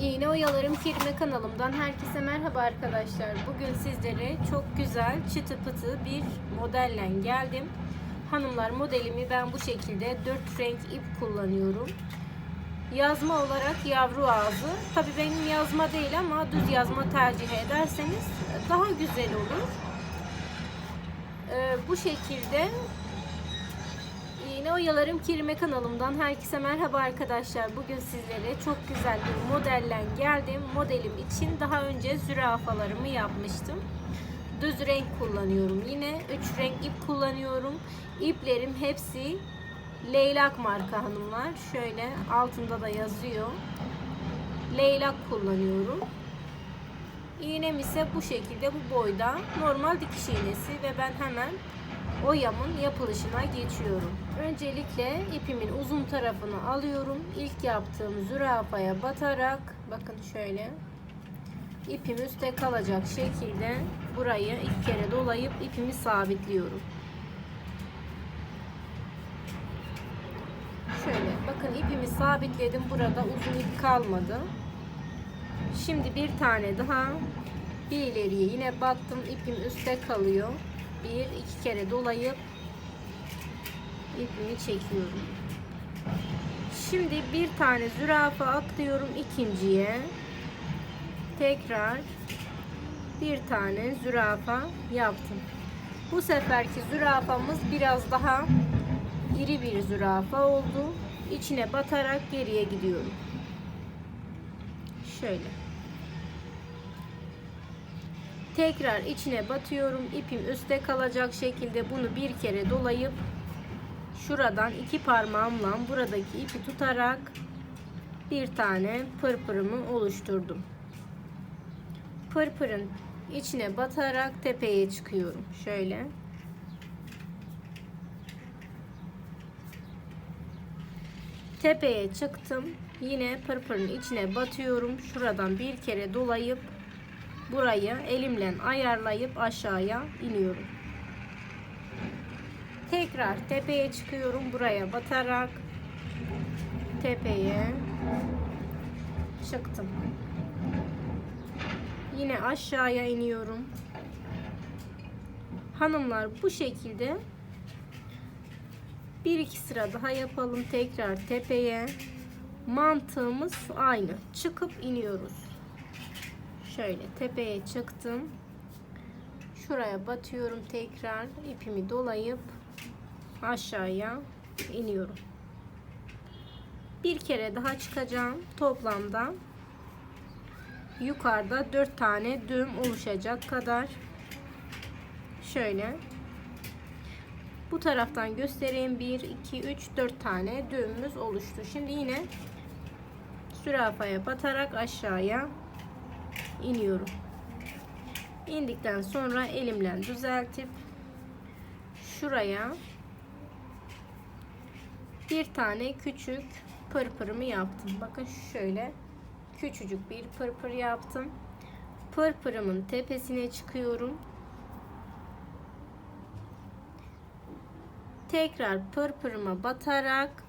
İğne Oyalarım Kelime kanalımdan herkese merhaba arkadaşlar. Bugün sizlere çok güzel çıtı pıtı bir modelle geldim. Hanımlar modelimi ben bu şekilde 4 renk ip kullanıyorum. Yazma olarak yavru ağzı. Tabi benim yazma değil ama düz yazma tercih ederseniz daha güzel olur. Ee, bu şekilde İğne Oyalarım Kelime kanalımdan herkese merhaba arkadaşlar. Bugün sizlere çok güzel bir modelle geldim. Modelim için daha önce zürafalarımı yapmıştım. Düz renk kullanıyorum yine. 3 renk ip kullanıyorum. İplerim hepsi Leylak marka hanımlar. Şöyle altında da yazıyor. Leylak kullanıyorum. İğnem ise bu şekilde bu boyda. Normal dikiş iğnesi ve ben hemen oyamın yapılışına geçiyorum. Öncelikle ipimin uzun tarafını alıyorum. İlk yaptığım zürafaya batarak bakın şöyle ipim üstte kalacak şekilde burayı ilk kere dolayıp ipimi sabitliyorum. Şöyle bakın ipimi sabitledim. Burada uzun ip kalmadı. Şimdi bir tane daha bir ileriye yine battım. ipim üstte kalıyor bir iki kere dolayıp ipimi çekiyorum. Şimdi bir tane zürafa atlıyorum ikinciye. Tekrar bir tane zürafa yaptım. Bu seferki zürafamız biraz daha iri bir zürafa oldu. İçine batarak geriye gidiyorum. Şöyle. Tekrar içine batıyorum. İpim üstte kalacak şekilde bunu bir kere dolayıp şuradan iki parmağımla buradaki ipi tutarak bir tane pırpırımı oluşturdum. Pırpırın içine batarak tepeye çıkıyorum. Şöyle. Tepeye çıktım. Yine pırpırın içine batıyorum. Şuradan bir kere dolayıp burayı elimle ayarlayıp aşağıya iniyorum. Tekrar tepeye çıkıyorum. Buraya batarak tepeye çıktım. Yine aşağıya iniyorum. Hanımlar bu şekilde bir iki sıra daha yapalım. Tekrar tepeye mantığımız aynı. Çıkıp iniyoruz. Şöyle tepeye çıktım. Şuraya batıyorum tekrar ipimi dolayıp aşağıya iniyorum. Bir kere daha çıkacağım. Toplamda yukarıda 4 tane düğüm oluşacak kadar şöyle bu taraftan göstereyim 1 2 3 4 tane düğümümüz oluştu şimdi yine zürafaya batarak aşağıya iniyorum indikten sonra elimle düzeltip şuraya bir tane küçük pırpırımı yaptım bakın şöyle küçücük bir pırpır yaptım. Pırpırımın tepesine çıkıyorum. Tekrar pırpırıma batarak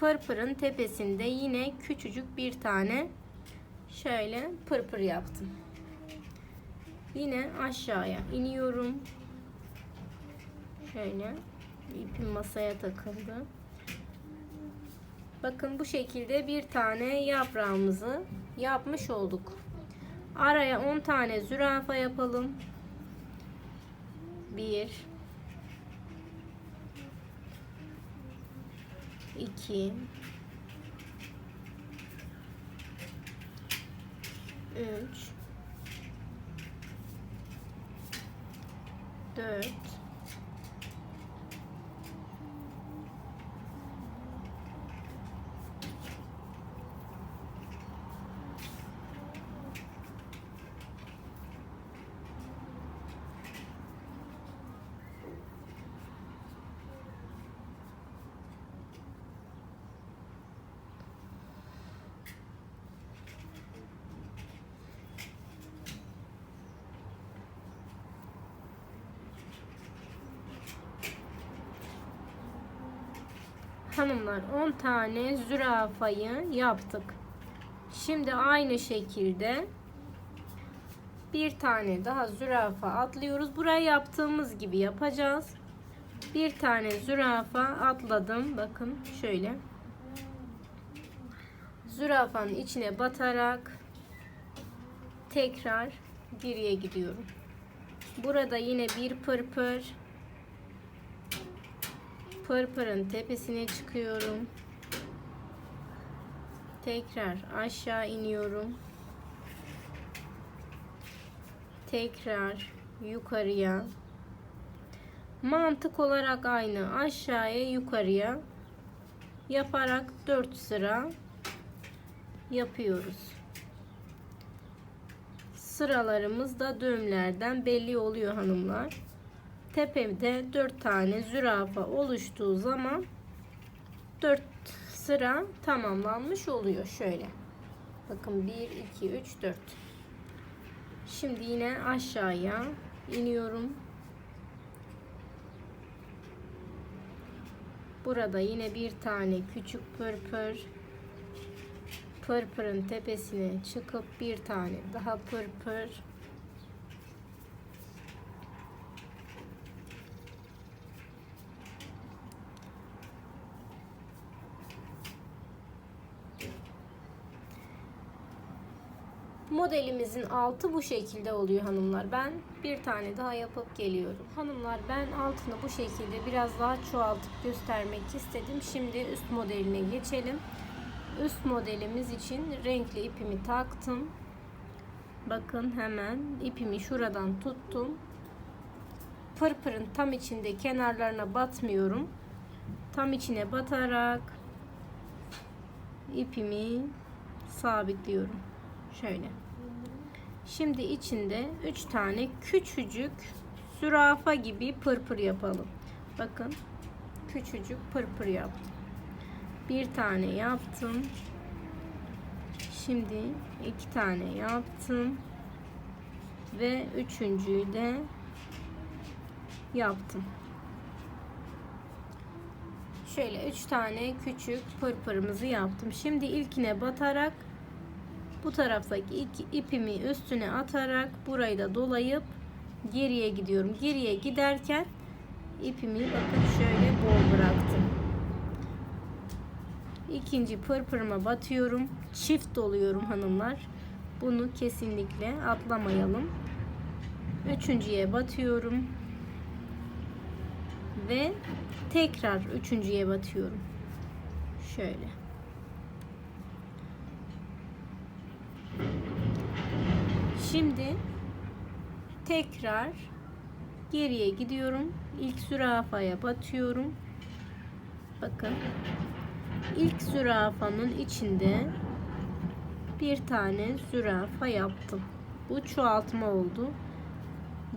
pırpırın tepesinde yine küçücük bir tane şöyle pırpır yaptım. Yine aşağıya iniyorum. Şöyle ipim masaya takıldı. Bakın bu şekilde bir tane yaprağımızı yapmış olduk. Araya 10 tane zürafa yapalım. 1 2 3 4 Hanımlar 10 tane zürafayı yaptık. Şimdi aynı şekilde bir tane daha zürafa atlıyoruz. Buraya yaptığımız gibi yapacağız. Bir tane zürafa atladım. Bakın şöyle. Zürafanın içine batarak tekrar geriye gidiyorum. Burada yine bir pırpır. Pırpırın tepesine çıkıyorum. Tekrar aşağı iniyorum. Tekrar yukarıya. Mantık olarak aynı. Aşağıya yukarıya yaparak 4 sıra yapıyoruz. Sıralarımız da düğümlerden belli oluyor hanımlar. Tepemde 4 tane zürafa oluştuğu zaman 4 sıra tamamlanmış oluyor şöyle. Bakın 1 2 3 4. Şimdi yine aşağıya iniyorum. Burada yine bir tane küçük pırpır. Pırpırın tepesine çıkıp bir tane daha pırpır. Modelimizin altı bu şekilde oluyor hanımlar. Ben bir tane daha yapıp geliyorum. Hanımlar ben altını bu şekilde biraz daha çoğaltıp göstermek istedim. Şimdi üst modeline geçelim. Üst modelimiz için renkli ipimi taktım. Bakın hemen ipimi şuradan tuttum. Pırpırın tam içinde kenarlarına batmıyorum. Tam içine batarak ipimi sabitliyorum. Şöyle. Şimdi içinde 3 tane küçücük zürafa gibi pırpır yapalım. Bakın küçücük pırpır yaptım. Bir tane yaptım. Şimdi iki tane yaptım. Ve üçüncüyü de yaptım. Şöyle üç tane küçük pırpırımızı yaptım. Şimdi ilkine batarak bu taraftaki iki ipimi üstüne atarak burayı da dolayıp geriye gidiyorum. Geriye giderken ipimi bakın şöyle bol bıraktım. İkinci pırpırıma batıyorum. Çift doluyorum hanımlar. Bunu kesinlikle atlamayalım. Üçüncüye batıyorum. Ve tekrar üçüncüye batıyorum. Şöyle. Şimdi tekrar geriye gidiyorum. İlk zürafaya batıyorum. Bakın. İlk zürafanın içinde bir tane zürafa yaptım. Bu çoğaltma oldu.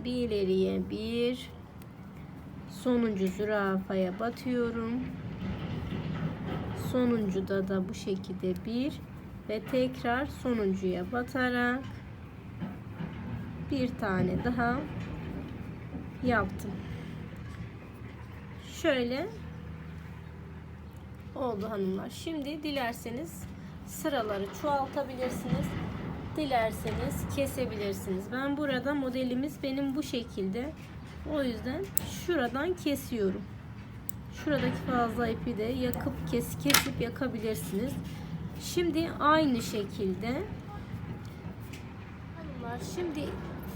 Bir ileriye bir sonuncu zürafaya batıyorum. Sonuncuda da bu şekilde bir ve tekrar sonuncuya batarak bir tane daha yaptım. Şöyle oldu hanımlar. Şimdi dilerseniz sıraları çoğaltabilirsiniz. Dilerseniz kesebilirsiniz. Ben burada modelimiz benim bu şekilde. O yüzden şuradan kesiyorum. Şuradaki fazla ipi de yakıp kes kesip yakabilirsiniz. Şimdi aynı şekilde hanımlar şimdi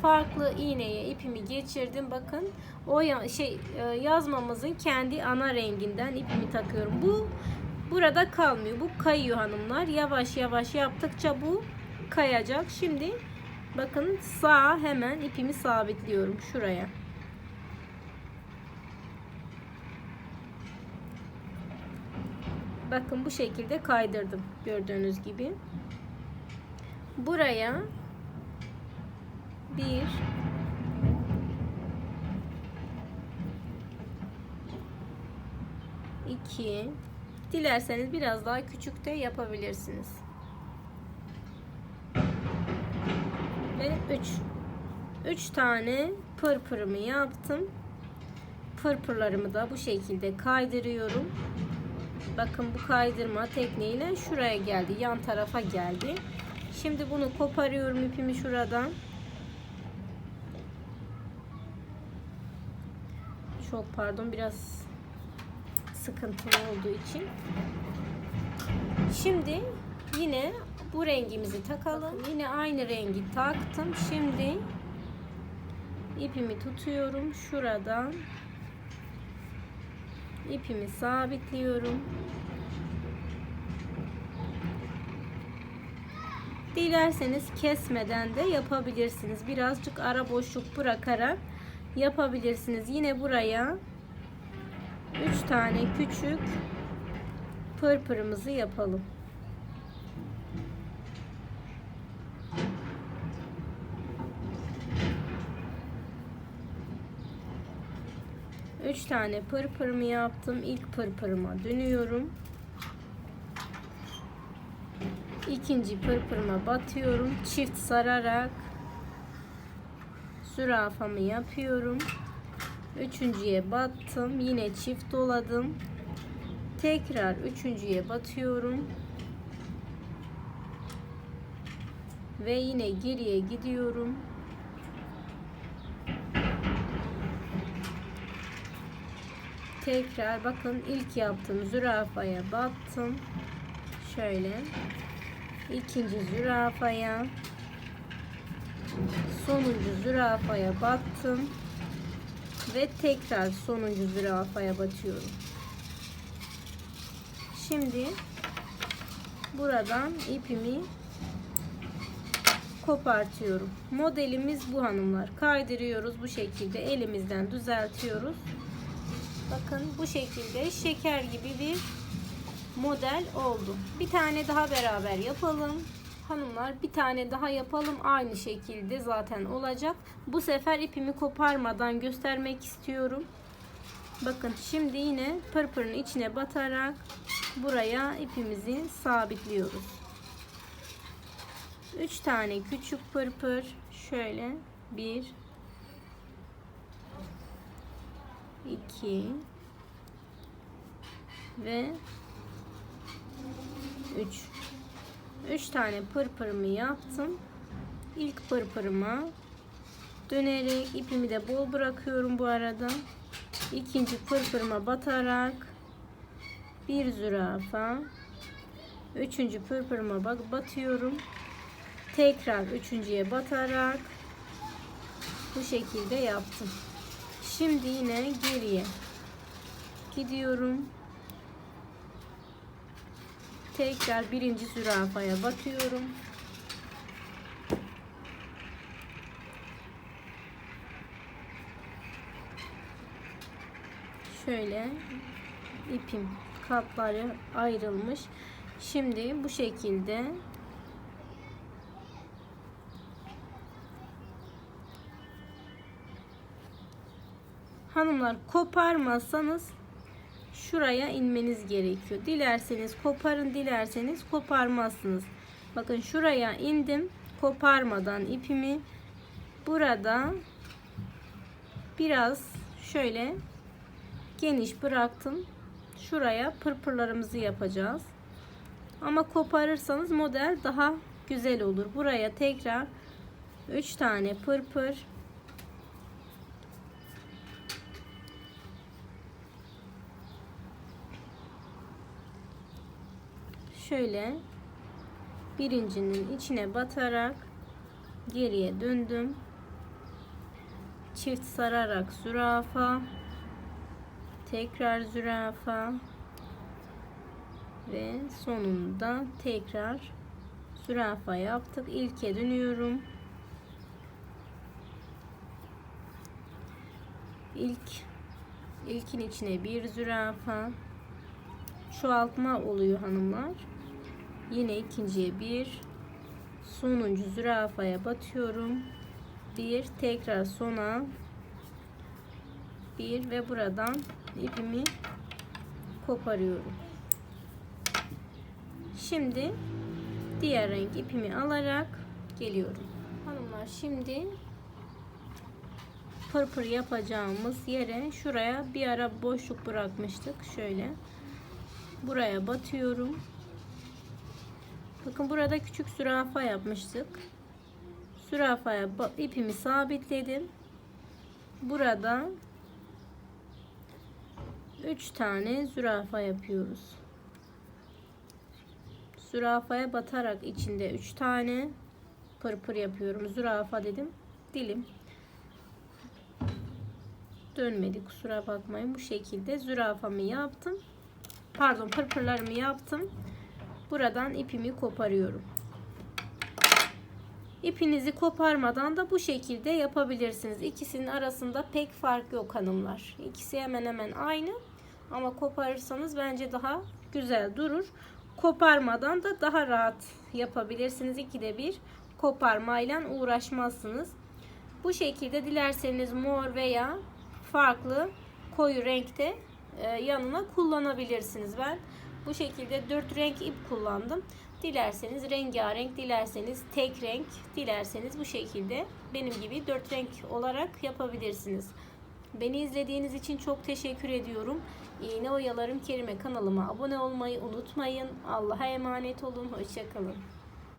farklı iğneye ipimi geçirdim. Bakın o şey e, yazmamızın kendi ana renginden ipimi takıyorum. Bu burada kalmıyor. Bu kayıyor hanımlar. Yavaş yavaş yaptıkça bu kayacak. Şimdi bakın sağ hemen ipimi sabitliyorum şuraya. Bakın bu şekilde kaydırdım gördüğünüz gibi. Buraya bir iki dilerseniz biraz daha küçük de yapabilirsiniz. Ve üç üç tane pırpırımı yaptım. Pırpırlarımı da bu şekilde kaydırıyorum. Bakın bu kaydırma tekniğiyle şuraya geldi. Yan tarafa geldi. Şimdi bunu koparıyorum ipimi şuradan. Çok pardon biraz sıkıntılı olduğu için. Şimdi yine bu rengimizi takalım. Yine aynı rengi taktım. Şimdi ipimi tutuyorum şuradan. ipimi sabitliyorum. Dilerseniz kesmeden de yapabilirsiniz. Birazcık ara boşluk bırakarak yapabilirsiniz. Yine buraya 3 tane küçük pırpırımızı yapalım. Üç tane pırpırımı yaptım. İlk pırpırıma dönüyorum. İkinci pırpırıma batıyorum. Çift sararak zürafamı yapıyorum. Üçüncüye battım. Yine çift doladım. Tekrar üçüncüye batıyorum. Ve yine geriye gidiyorum. Tekrar bakın ilk yaptığım zürafaya battım. Şöyle. ikinci zürafaya sonuncu zürafaya battım ve tekrar sonuncu zürafaya batıyorum. Şimdi buradan ipimi kopartıyorum. Modelimiz bu hanımlar. Kaydırıyoruz bu şekilde elimizden düzeltiyoruz. Bakın bu şekilde şeker gibi bir model oldu. Bir tane daha beraber yapalım. Hanımlar bir tane daha yapalım. Aynı şekilde zaten olacak. Bu sefer ipimi koparmadan göstermek istiyorum. Bakın şimdi yine pırpırın içine batarak buraya ipimizi sabitliyoruz. 3 tane küçük pırpır şöyle 1 2 ve 3 3 tane pırpırımı yaptım. İlk pırpırıma dönerek ipimi de bol bırakıyorum bu arada. İkinci pırpırıma batarak bir zürafa üçüncü pırpırıma bak batıyorum. Tekrar üçüncüye batarak bu şekilde yaptım. Şimdi yine geriye gidiyorum. Tekrar birinci zürafaya batıyorum. Şöyle ipim katları ayrılmış. Şimdi bu şekilde Hanımlar koparmazsanız şuraya inmeniz gerekiyor. Dilerseniz koparın, dilerseniz koparmazsınız. Bakın şuraya indim. Koparmadan ipimi burada biraz şöyle geniş bıraktım. Şuraya pırpırlarımızı yapacağız. Ama koparırsanız model daha güzel olur. Buraya tekrar 3 tane pırpır şöyle birincinin içine batarak geriye döndüm. Çift sararak zürafa tekrar zürafa ve sonunda tekrar zürafa yaptık. İlke dönüyorum. İlk ilkin içine bir zürafa çoğaltma oluyor hanımlar. Yine ikinciye bir sonuncu zürafaya batıyorum. Bir tekrar sona bir ve buradan ipimi koparıyorum. Şimdi diğer renk ipimi alarak geliyorum. Hanımlar şimdi pırpır yapacağımız yere şuraya bir ara boşluk bırakmıştık. Şöyle buraya batıyorum. Bakın burada küçük zürafa yapmıştık. Zürafaya ba- ipimi sabitledim. Burada 3 tane zürafa yapıyoruz. Zürafaya batarak içinde 3 tane pırpır yapıyorum. Zürafa dedim. Dilim dönmedi kusura bakmayın. Bu şekilde zürafamı yaptım. Pardon pırpırlarımı yaptım. Buradan ipimi koparıyorum. İpinizi koparmadan da bu şekilde yapabilirsiniz. İkisinin arasında pek fark yok hanımlar. İkisi hemen hemen aynı. Ama koparırsanız bence daha güzel durur. Koparmadan da daha rahat yapabilirsiniz. İkide bir koparmayla uğraşmazsınız. Bu şekilde dilerseniz mor veya farklı koyu renkte e, yanına kullanabilirsiniz. Ben bu şekilde dört renk ip kullandım. Dilerseniz rengarenk, dilerseniz tek renk, dilerseniz bu şekilde benim gibi dört renk olarak yapabilirsiniz. Beni izlediğiniz için çok teşekkür ediyorum. İğne Oyalarım Kerime kanalıma abone olmayı unutmayın. Allah'a emanet olun. Hoşçakalın.